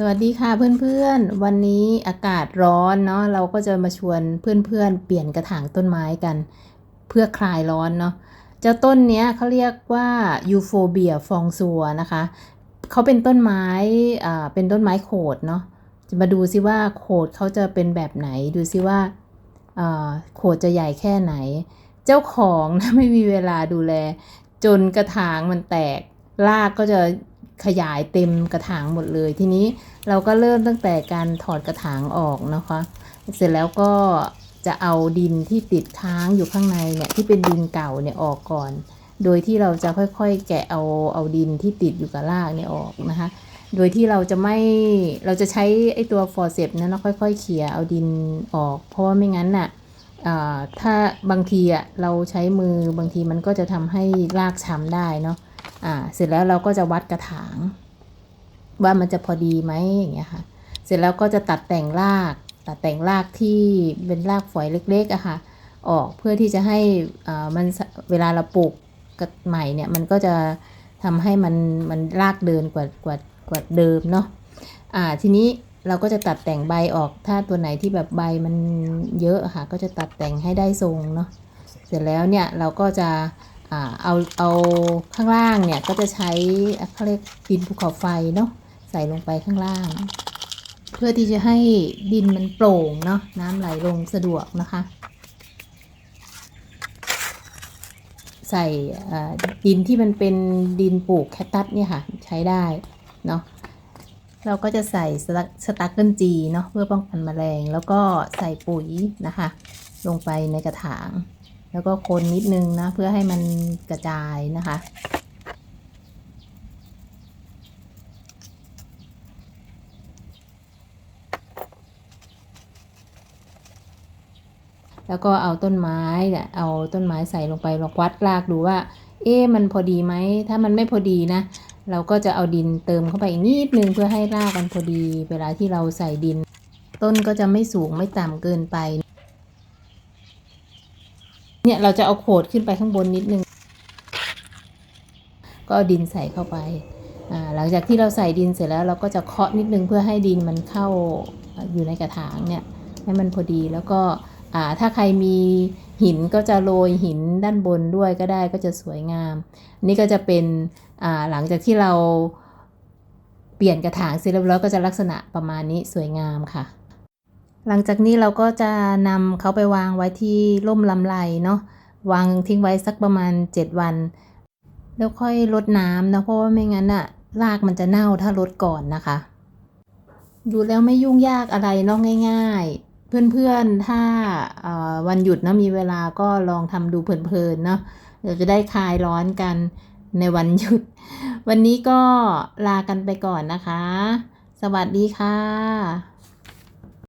สวัสดีค่ะเพื่อนๆ วันนี้อากาศร้อนเนาะเราก็จะมาชวนเพื่อนๆ เปลี่ยนกระถางต้นไม้กัน เพื่อคลายร้อนเนาะเจ้าต้นเนี้ยเขาเรียกว่ายูโฟเบียฟองซัวนะคะเขาเป็นต้นไม้อ่าเป็นต้นไม้โขดเนาะจะมาดูซิว่าโขดเขาจะเป็นแบบไหนดูซิว่าอ่าโขดจะใหญ่แค่ไหน เจ้าของนะไม่มีเวลาดูแล จนกระถางมันแตกรากก็จะ ขยายเต็มกระถางหมดเลย ทีนี้เราก็เริ่มตั้งแต่การถอดกระถางออกนะคะ เสร็จแล้วก็จะเอาดินที่ติดค้างอยู่ข้างในเนี่ยที่เป็นดินเก่าเนี่ยออกก่อน โดยที่เราจะค่อยๆ แกะเอาเอาดินที่ติดอยู่กับรากเนี่ยออกนะคะ โดยที่เราจะไม่เราจะใช้ไอ้ตัวฟอร์เซปนั้นนะค่อยๆเขี่ยเอาดินออก เพราะว่าไม่งั้นน่ะถ้าบางทีอะเราใช้มือบางทีมันก็จะทำให้รากช้ำได้เนาะ อ่าเสร็จแล้วเราก็จะวัดกระถาง ว่ามันจะพอดีไหมอย่างเงี้ยค่ะ เสร็จแล้วก็จะตัดแต่งราก ตัดแต่งรากที่เป็นรากฝอยเล็กๆอะค่ะ ออกเพื่อที่จะให้อ่ามันเวลาเราปลูกกใหม่เนี่ยมันก็จะทำให้มันมันรากเดินกว่ากว่ากว่าเดิมเนาะอ่าทีนี้เราก็จะตัดแต่งใบออก ถ้าตัวไหนที่แบบใบมันเยอะค่ะ ก็จะตัดแต่งให้ได้ทรงเนาะ เสร็จแล้วเนี่ยเราก็จะ เอาเอาข้างล่างเนี่ยก็จะใช้เขาเรียกดินภูเขาไฟเนาะใส่ลงไปข้างล่าง เพื่อที่จะให้ดินมันโปร่งเนาะน้ำไหลลงสะดวกนะคะ ใส่ดินที่มันเป็นดินปลูกแคคตัสเนี่ยค่ะใช้ได้เนาะเราก็จะใส่สตั๊กสตั๊กเกิลจีเนาะเพื่อป้องกันแมลง แล้วก็ใส่ปุ๋ยนะคะ ลงไปในกระถาง แล้วก็คนนิดนึงนะ เพื่อให้มันกระจายนะคะ แล้วก็เอาต้นไม้เนี่ยเอาต้นไม้ใส่ลงไปลองวัดรากดูว่า เอ๊ะมันพอดีไหม ถ้ามันไม่พอดีนะเราก็จะเอาดินเติมเข้าไปอีกนิดนึงเพื่อให้รากมันพอดี เวลาที่เราใส่ดิน ต้นก็จะไม่สูงไม่ต่ำเกินไป เนี่ยเราจะเอาโขดขึ้นไปข้างบนนิดนึง ก็ดินใส่เข้าไป หลังจากที่เราใส่ดินเสร็จแล้วเราก็จะเคาะนิดนึงเพื่อให้ดินมันเข้าอยู่ในกระถางเนี่ยให้มันพอดีแล้วก็ถ้าใครมีหินก็จะโรยหินด้านบนด้วยก็ได้ก็จะสวยงาม นี่ก็จะเป็นหลังจากที่เราเปลี่ยนกระถางเสร็จเรียบร้อยก็จะลักษณะประมาณนี้สวยงามค่ะ หลังจากนี้เราก็จะนำเขาไปวางไว้ที่ร่มลำไรเนาะวางทิ้งไว้สักประมาณ 7 วัน แล้วค่อยลดน้ำนะเพราะว่าไม่งั้นอะรากมันจะเน่าถ้าลดก่อนนะคะ ดูแล้วไม่ยุ่งยากอะไรเนอกง่าย ๆ เพื่อนๆถ้าวันหยุดนะมีเวลาก็ลองทำดูเพลินๆเนาะเดี๋ยวจะได้คลายร้อนกันในวันหยุด วันนี้ก็ลากันไปก่อนนะคะ สวัสดีค่ะ